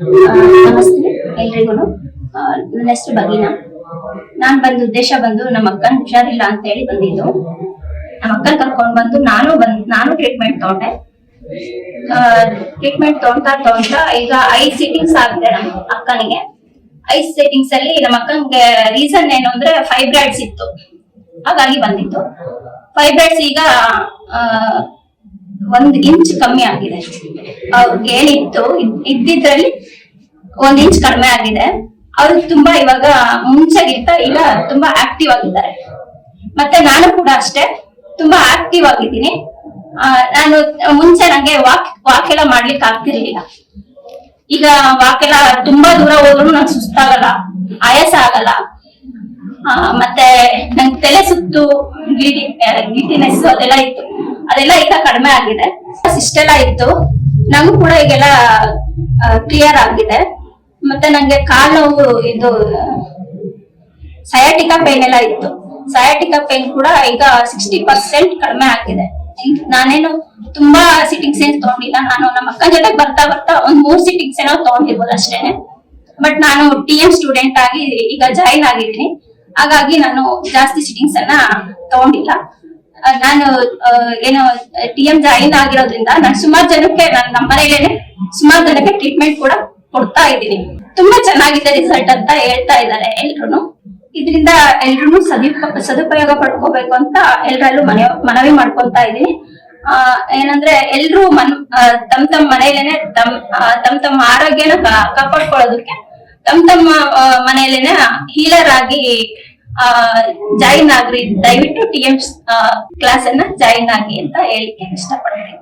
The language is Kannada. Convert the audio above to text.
ನಮಸ್ತೆ, ಎಲ್ರಿಗೂ. ನನ್ನ ಹೆಸರು ಬಗೀನಾ. ನಾನ್ ಬಂದ ಉದ್ದೇಶ ಬಂದು ನಮ್ಮ ಅಕ್ಕನ ಹುಷಾರಿಲ್ಲ ಅಂತ ಹೇಳಿ ಬಂದಿದ್ದು. ನಮ್ಮ ಅಕ್ಕನ ಕರ್ಕೊಂಡ್ ಬಂದು ನಾನು ಬಂದ್, ನಾನು ಟ್ರೀಟ್ಮೆಂಟ್ ತಗೊಂಡೆ. ಟ್ರೀಟ್ಮೆಂಟ್ ತಗೊಂತಾ ತಗೊಂತಾ ಈಗ ಐದ್ ಸಿಟ್ಟಿಂಗ್ಸ್ ಆಗಿದೆ ನಮ್ಮ ಅಕ್ಕನಿಗೆ. ಐದ್ ಸೆಟ್ಟಿಂಗ್ಸ್ ಅಲ್ಲಿ ನಮ್ಮ ಅಕ್ಕನಿಗೆ ರೀಸನ್ ಏನು ಅಂದ್ರೆ ಫೈಬ್ರಾಯ್ಡ್ಸ್ ಇತ್ತು. ಹಾಗಾಗಿ ಬಂದಿತ್ತು ಫೈಬ್ರಾಯ್ಡ್ಸ್ ಈಗ ಒಂದ್ ಇಂಚ್ ಕಮ್ಮಿ ಆಗಿದೆ ಅವ್ರಿಗೆ ಇದ್ದಿದ್ರಲ್ಲಿ ಒಂದ್ ಇಂಚ್ ಕಡಿಮೆ ಆಗಿದೆ. ಅವ್ರು ತುಂಬಾ ಇವಾಗ ಮುಂಚೆಗಿಂತ ಈಗ ತುಂಬಾ ಆಕ್ಟಿವ್ ಆಗಿದ್ದಾರೆ. ಮತ್ತೆ ನಾನು ಕೂಡ ಅಷ್ಟೇ ತುಂಬಾ ಆಕ್ಟಿವ್ ಆಗಿದ್ದೀನಿ. ನಾನು ಮುಂಚೆ ನಂಗೆ ವಾಕ್ ವಾಕ್ ಎಲ್ಲ ಮಾಡ್ಲಿಕ್ಕೆ ಆಗ್ತಿರ್ಲಿಲ್ಲ. ಈಗ ವಾಕ್ ಎಲ್ಲ ತುಂಬಾ ದೂರ ಹೋದ್ರು ನಂಗೆ ಸುಸ್ತಾಗಲ್ಲ, ಆಯಾಸ ಆಗಲ್ಲ. ಮತ್ತೆ ನಂಗೆ ತಲೆ ಸುತ್ತು, ಗಿಟಿ ಗಿಟಿನೆಸ್ ಅದೆಲ್ಲ ಇತ್ತು. ಅದೆಲ್ಲ ಈಗ ಕಡಿಮೆ ಆಗಿದೆ. ಇಷ್ಟೆಲ್ಲ ಇತ್ತು ನಂಗೂ ಕೂಡ ಈಗೆಲ್ಲ ಕ್ಲಿಯರ್ ಆಗಿದೆ. ಮತ್ತೆ ನಂಗೆ ಕಾಲ್ ನೋವು ಇದು ಸಯಾಟಿಕಾ ಪೇನ್ ಎಲ್ಲ ಇತ್ತು. ಸಯಾಟಿಕಾ ಪೇನ್ ಕೂಡ ಈಗ ಸಿಕ್ಸ್ಟಿ ಪರ್ಸೆಂಟ್ ಕಡಿಮೆ ಆಗಿದೆ. ನಾನೇನು ತುಂಬಾ ಸಿಟಿಂಗ್ಸ್ ಏನು ತಗೊಂಡಿಲ್ಲ. ನಾನು ನಮ್ಮ ಅಕ್ಕನ ಜೊತೆ ಬರ್ತಾ ಬರ್ತಾ ಒಂದ್ ಮೂರ್ ಸಿಟಿಂಗ್ಸ್ ಏನೋ ತಗೊಂಡಿರ್ಬೋದು ಅಷ್ಟೇನೆ. ಬಟ್ ನಾನು ಟಿ ಎಂ ಸ್ಟೂಡೆಂಟ್ ಆಗಿ ಈಗ ಜಾಯಿನ್ ಆಗಿದ್ದೀನಿ. ಹಾಗಾಗಿ ನಾನು ಜಾಸ್ತಿ ಸಿಟಿಂಗ್ಸ್ ಅನ್ನ ತಗೊಂಡಿಲ್ಲ. ನಾನು ಏನೋ ಟಿ ಎಂ ಜಾಯಿನ್ ಆಗಿರೋದ್ರಿಂದ ನಾನು ಸುಮಾರು ಜನಕ್ಕೆ, ನಾನು ನಮ್ಮ ಮನೆಯಲ್ಲೇನೆ ಸುಮಾರು ಜನಕ್ಕೆ ಟ್ರೀಟ್ಮೆಂಟ್ ಕೂಡ ಕೊಡ್ತಾ ಇದ್ದೀನಿ. ತುಂಬಾ ಚೆನ್ನಾಗಿದೆ ರಿಸಲ್ಟ್ ಅಂತ ಹೇಳ್ತಾ ಇದ್ದಾರೆ ಎಲ್ರು ಇದರಿಂದ ಎಲ್ರು ಸದುಪ ಸದುಪಯೋಗ ಪಡ್ಕೋಬೇಕು ಅಂತ ಎಲ್ರಲ್ಲೂ ಮನೆ, ಮನವಿ ಮಾಡ್ಕೊತಾ ಇದೀನಿ ಆ, ಏನಂದ್ರೆ ಎಲ್ರು ಮನ್ ತಮ್ ತಮ್ ಮನೇಲೇನೆ ತಮ್ ತಮ್ ತಮ್ಮ ಆರೋಗ್ಯನ ಕಾಪಾಡ್ಕೊಳ್ಳೋದಕ್ಕೆ, ತಮ್ ತಮ್ಮ ಮನೆಯಲ್ಲೇನೆ ಹೀಲರ್ ಆಗಿ ಜಾಯಿನ್ ಆಗ್ರಿ. ದಯವಿಟ್ಟು ಟಿ ಎಂ ಕ್ಲಾಸ್ ಅನ್ನ ಜಾಯಿನ್ ಆಗಿ ಅಂತ ಹೇಳಿಕೆ ಇಷ್ಟಪಡ್ತೀನಿ.